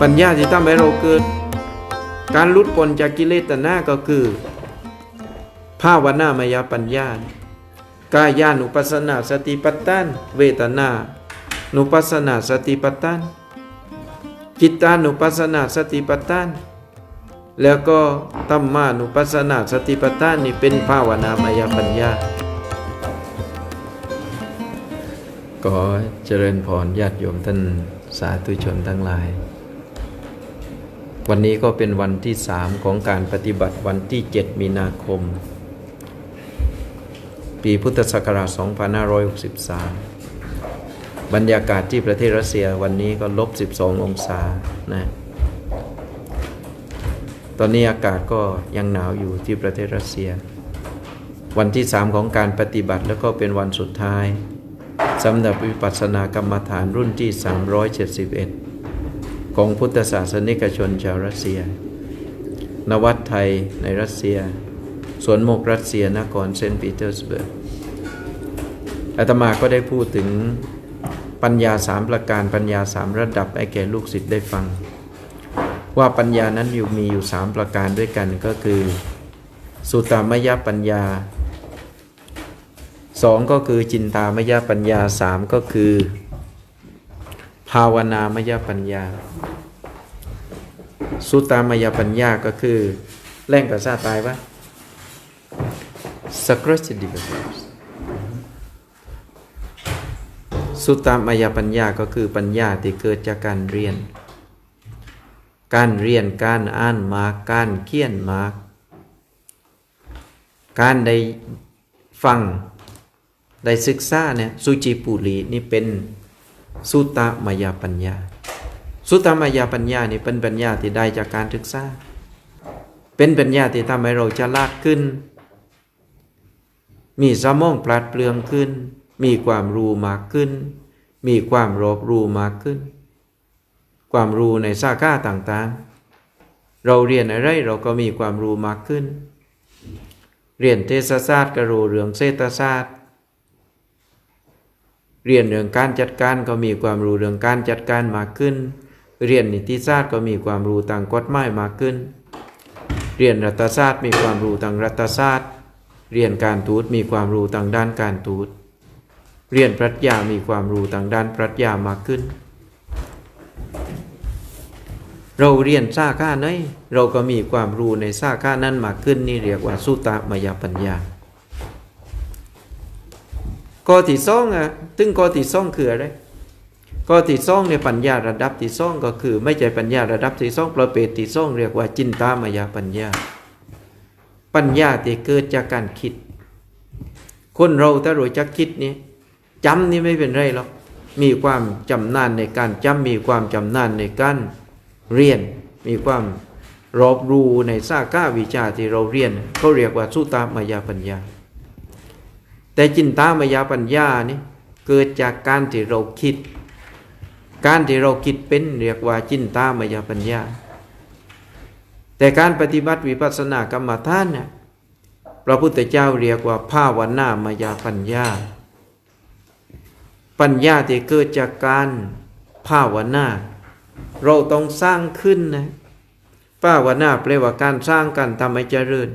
ปัญญาที่ทำให้เราเกิด การลุดพ้นจากกิเลสตัณหาก็คือภาวนามายปัญญากายานุปัสสนาสติปัฏฐาน เวทนานุปัสสนาสติปัฏฐานจิตตานุปัสสนาสติปัฏฐาน แล้วก็ธรรมานุปัสสนาสติปัฏฐานนี่เป็นภาวนามายปัญญา ก็เจริญพรญาติโยมท่านสาธุชนทั้งหลาย วันนี้ก็เป็นวันที่สามของการปฏิบัติวันที่ 7 มีนาคม ปีพุทธศักราช 2563 บรรยากาศที่ประเทศรัสเซียวันนี้ก็ลบ 12 องศานะตอนนี้อากาศก็ยังหนาวอยู่ที่ประเทศรัสเซีย วันที่สามของการปฏิบัติแล้วก็เป็นวันสุดท้ายสำหรับวิปัสสนากรรมฐานรุ่นที่ 371 ของพุทธศาสนิกชนชาวรัสเซีย นวัดไทยในรัสเซีย สวนโมกรัสเซียนครเซนต์ปีเตอร์สเบิร์กอาตมาก็ได้พูดถึงปัญญาสามประการปัญญาสามระดับให้แก่ลูกศิษย์ได้ฟัง ว่าปัญญานั้นอยู่มีอยู่สามประการด้วยกันก็คือ สุตามยปัญญาสองก็คือจินตามยปัญญาสามก็คือ ภาวนามยปัญญา สุตามยปัญญาก็คือแรงภาษาตายวะ s a c r e t d e v e l o p สุตตามยปัญญาก็คือปัญญาที่เกิดจากการเรียน การเรียนการอ่านมาการเขียนมาการได้ฟังได้ศึกษาเนี่ยสุจิปุรีนี่เป็น สุตตมยปัญญา สุตตมยปัญญานี่เป็นปัญญาที่ได้จากการศึกษา เป็นปัญญาที่ทำให้เราฉลาดขึ้น มีสมองปราดเปลืองขึ้น มีความรู้มากขึ้น มีความรอบรู้มากขึ้น ความรู้ในสาขาต่างๆ เราเรียนอะไรเราก็มีความรู้มากขึ้น เรียนเทศศาสตร์ก็รู้เรื่องเศรษฐศาสตร์ เรียนเรื่องการจัดการก็มีความรู้เรื่องการจัดการมากขึ้น เรียนนิติศาสตร์ก็มีความรู้ทางกฎหมายมากขึ้น เรียนรัฐศาสตร์มีความรู้ทางรัฐศาสตร์ เรียนการทูตมีความรู้ทางด้านการทูต เรียนปรัชญามีความรู้ทางด้านปรัชญามากขึ้น เราเรียนสาขาไหนเราก็มีความรู้ในสาขานั้นมากขึ้นนี่เรียกว่าสุตตมยปัญญา ข้อที่สองอะถึงข้อที่สองคืออะไรข้อที่สองในปัญญาระดับที่สองก็คือ ไม่ใช่ปัญญาระดับที่สองประเภทที่สองเรียกว่าจินตามายาปัญญา ปัญญาที่เกิดจากการคิด คนเราถ้ารู้จักคิดนี่จำนี่ไม่เป็นไรหรอกมีความจำนานในการจำมีความจำนานในการเรียน มีความรอบรู้ในสาขาวิชาที่เราเรียนเขาเรียกว่าสุตามายาปัญญา แต่จินตามายาปัญญานี่เกิดจากการที่เราคิด การที่เราคิดเป็นเรียกว่าจินตามายาปัญญา แต่การปฏิบัติวิปัสสนากรรมฐานเนี่ยพระพุทธเจ้าเรียกว่าภาวนามายาปัญญา ปัญญาที่เกิดจากการภาวนาเราต้องสร้างขึ้นนะภาวนาแปลว่าการสร้างการทำให้เจริญ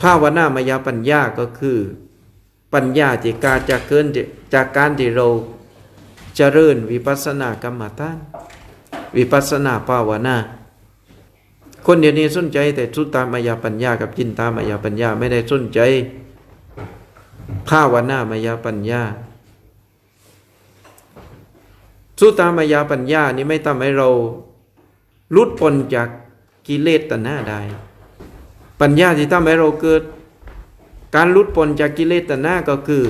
ภาวนามายาปัญญาก็คือ ปัญญาที่การจากเกินจากการที่เราเจริญวิปัสสนากรรมฐานวิปัสสนาภาวนาคนเดี๋ยวนี้สนใจแต่สุตตามายาปัญญากับจินตามายาปัญญาไม่ได้สนใจภาวนามายาปัญญา สุตามายาปัญญานี่ไม่ทำให้เราลุดพ้นจากกิเลสตัณหาได้ ปัญญาที่ทำให้เราเกิด การลุดพ้นจากกิเลสตัณหาก็คือ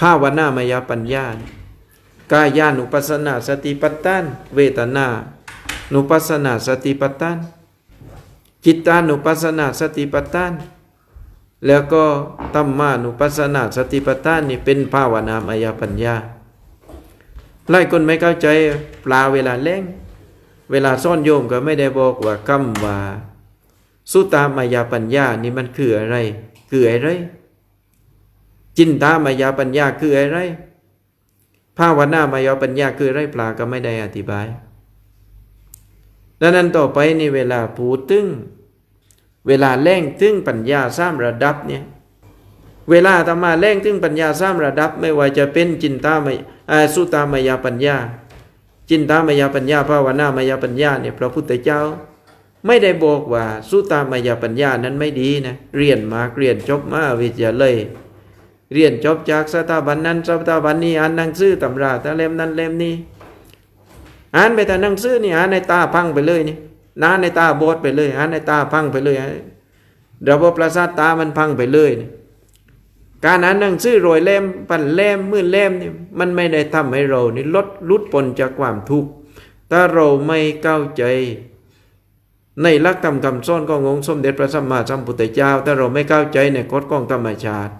ภาวนามายาปัญญากายานุปัสสนาสติปัฏฐาน เวทนานุปัสสนาสติปัฏฐานจิตตานุปัสสนาสติปัฏฐาน แล้วก็ตัมมานุปัสสนาสติปัฏฐานนี่เป็นภาวนามายาปัญญาหลายคนไม่เข้าใจปลาเวลาแล้งเวลาซ่อนโยมก็ไม่ได้บอกว่าคำว่า สุตามายาปัญญานี่มันคืออะไร คืออะไร จินตามายาปัญญาคืออะไรภาวนามายาปัญญาคืออะไรปลาก็ไม่ได้อธิบายดังนั้นต่อไปในเวลาพูดึงเวลาแล่งถึงปัญญาสามระดับเนี่ยเวลาธรรมาแล่งถึงปัญญาสามระดับ ไม่ว่าจะเป็นจินตามยอ่าสุตามายาปัญญา จินตามายาปัญญาภาวนามายาปัญญาเนี่ยพระพุทธเจ้า ไม่ได้บอกว่าสุตามายาปัญญานั้นไม่ดีนะ เรียนมาเรียนจบมาวิทยาเลยเรียนจบจากสถาบันนั้นสถาบันนี้อ่านหนังสือตำราต่เล่มนั้นเล่มนี้อ่านไปแต่หนังสือนี่อ่านในตาพังไปเลยนี่น้าในตาบอดไปเลยอ่านในตาพังไปเลยระบบประสาทตามันพังไปเลยนี่การอ่านหนังสือโรยเล่มปั่นเล่มมือเล่มนี่มันไม่ได้ทำให้เรานี่ลดลุดปนจากความทุกข์ถ้าเราไม่เข้าใจ ในหลักธรรมคำสอนขององค์สมเด็จพระสัมมาสัมพุทธเจ้าถ้าเราไม่เข้าใจในกฎของธรรมชาติ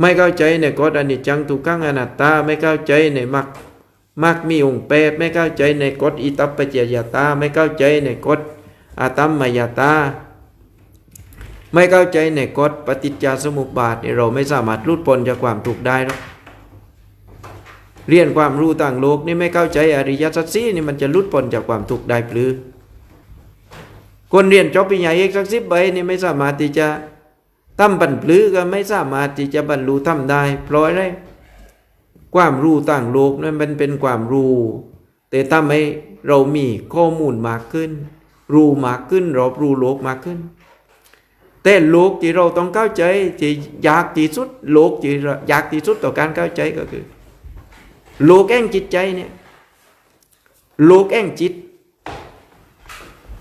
ไม่เข้าใจในกฎอนิจจังทุกขังอนัตตาไม่เข้าใจในมรรคมรรคมีองค์แปดไม่เข้าใจในกฎอิตัปปเจยตา ไม่เข้าใจในกฎอาตัมมยตา ไม่เข้าใจในกฎปฏิจจสมุปบาทเราไม่สามารถรุดพ้นจากความทุกข์ได้หรอกเรียนความรู้ต่างโลกนี่ไม่เข้าใจอริยสัจสี่นี่มันจะรุดพ้นจากความทุกข์ได้หรือ คนเรียนจบปริญญาเอกสักสิบใบนี่ไม่สามารถที่จะทำบรรพลือก็ไม่สามารถที่จะบรรลุทำได้เพราะอะไรความรู้ต่างโลกนั้นมันเป็นความรู้ แต่ทำให้เรามีข้อมูลมากขึ้น รู้มากขึ้นรอบรู้โลกมากขึ้น แต่โลกที่เราต้องเข้าใจที่ยากที่สุด โลกที่ยากที่สุดต่อการเข้าใจก็คือ โลกแห่งจิตใจเนี่ยโลกแห่งจิต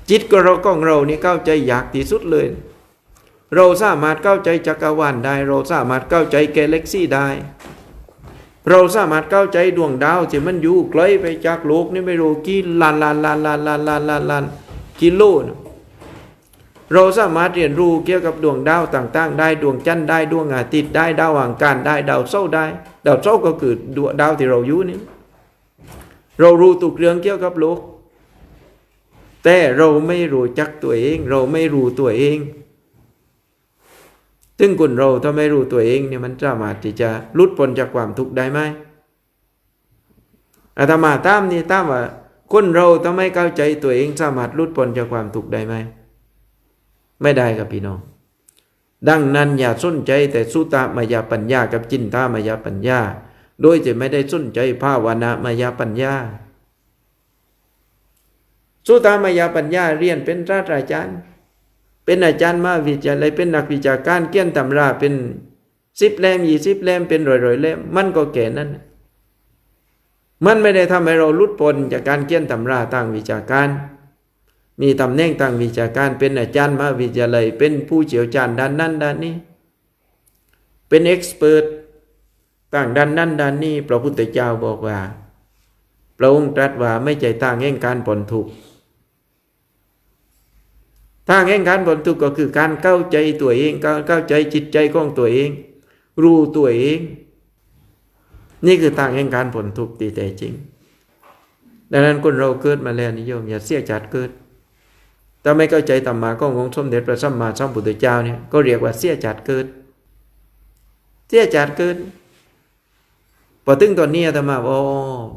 จิตก็เราของเรานี่เข้าใจยากที่สุดเลย เราสามารถเข้าใจจักรวาลได้ เราสามารถเข้าใจกาแล็กซี่ได้ เราสามารถเข้าใจดวงดาวที่มันอยู่ไกลไปจากโลกนี่ไม่รู้กี่ล้านล้านล้านล้านล้านล้านล้านล้านกิโลนะเราสามารถเรียนรู้เกี่ยวกับดวงดาวต่างๆ ได้ดวงจันทร์ได้ดวงอาทิตย์ได้ดาวอังคารได้ดาวเสาร์ได้ ดาวเสาร์ก็คือดวงดาวที่เราอยู่นี่เรารู้ตุกเรื่องเกี่ยวกับโลก แต่เราไม่รู้จักตัวเอง เราไม่รู้ตัวเอง ซึ่งคนเราถ้าไม่รู้ตัวเองเนี่ยมันสามารถที่จะลุดพ้นจากความทุกข์ได้ไหมอาตมาตามนี่ตามว่าคนเราถ้าไม่เข้าใจตัวเองสามารถลุดพ้นจากความทุกข์ได้ไหม ไม่ได้ครับพี่น้อง ดังนั้นอย่าสนใจแต่สุตามายาปัญญากับจินตามายาปัญญา โดยจะไม่ได้สนใจภาวนามายาปัญญา สุตามายาปัญญาเรียนเป็นราชอาจารย์ เป็นอาจารย์มาวิจัยอะไรเป็นนักวิชาการเกี้ยนตำราเป็นสิบเล่มยี่สิบเล่มเป็นร้อยร้อยเล่มมันก็แก่นั้น มันไม่ได้ทำให้เราลุดพ้นจากการเกี้ยนตำราทางวิชาการ มีตำแหน่งทางวิชาการเป็นอาจารย์มหาวิทยาลัยเป็นผู้เชี่ยวชาญด้านนั้นด้านนี้ เป็นเอ็กซ์เพรสต่างด้านนั้นด้านนี้พระพุทธเจ้าบอกว่าพระองค์ตรัสว่าไม่ใจทางแห่งการผลทุกข์ ทางแห่งการผลทุกข์ก็คือการเข้าใจตัวเอง การเข้าใจจิตใจของตัวเอง รู้ตัวเอง นี่คือทางแห่งการผลทุกข์ที่แท้จริง ดังนั้นคนเราเกิดมาแล้วนิยมอย่าเสียจัดเกิดถ้าไม่เข้าใจธรรมะขององสมเด็จพระสัมมาสัมพุทธเจ้าเนี่ยก็เรียกว่าเสียจัดเกิด เสียจัดเกิดพอถึงตอนนี้อาตมาบอก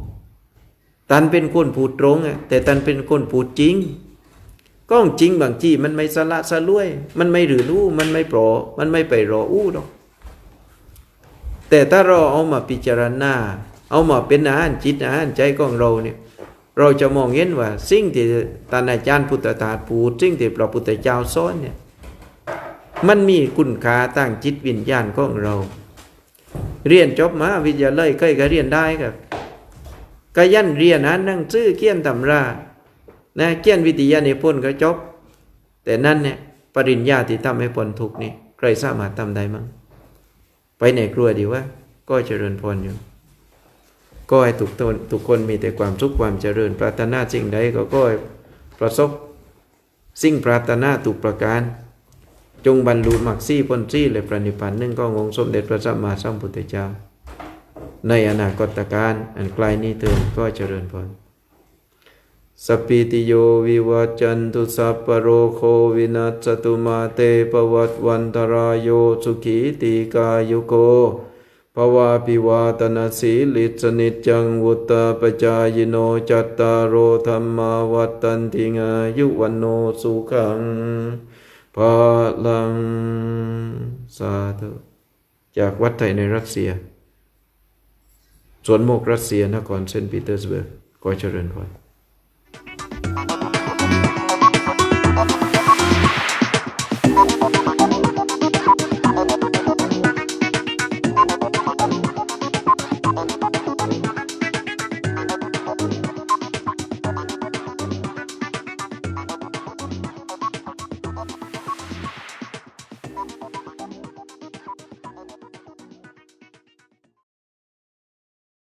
ตันเป็นคนพูดตรงอะแต่ตันเป็นคนพูดจริง ก็จริงบางทีมันไม่สละสลวย มันไม่หรือรู้มันไม่โปรมันไม่ไปรออู้หรอก แต่ถ้าเราเอามาพิจารณา เอามาเป็นอาหารจิตอาหารใจของเราเนี่ยเราจะมองเห็นว่า สิ่งที่ท่านอาจารย์พุทธทาสพูดสิ่งที่พระพุทธเจ้าสอนเนี่ยมันมีคุณค่าตั้งจิตวิญญาณของเรา เรียนจบมาวิทยาลัยเคยก็เรียนได้ครับก็ยันเรียนอ่านนั่งสือเขียนตำรา นะเขียนวิทยาในิพนก็จบ แต่นั่นเนี่ยปริญญาที่ทำให้พ้นทุกนี่ใครสามารถทำได้มั้งไปไหนกลัวดีว่าก็เจริญพรอยู่ก็ให้ทุกตนทุกคนมีแต่ความสุขความเจริญ ปรารถนาสิ่งใดก็ก็ประสบ สิ่งปรารถนาถูกประการ จงบรรลุมรรคซี่พ้นซี่และประนิพพานนึ่งก็งค์สมเด็จพระสัมมาสัมพุทธเจ้า ในอนาคตการอันไกลนี้เถิดก็เจริญพร สปิติโยวิวัจจันตุสัพพะโรโควินัสตุมาเตปวัตวันตรายโยสุขีติกายุโกภวาปิวาตนาสีลิสนิจังวุตตาปจายโนจัตตารโอธรรมาวัตันติงายุวันโนสุขังภาลังสาธุจากวัดไทยในรัสเซีย สวนโมกรัสเซียนครเซนต์ปีเตอร์สเบิร์กขอเจริญพร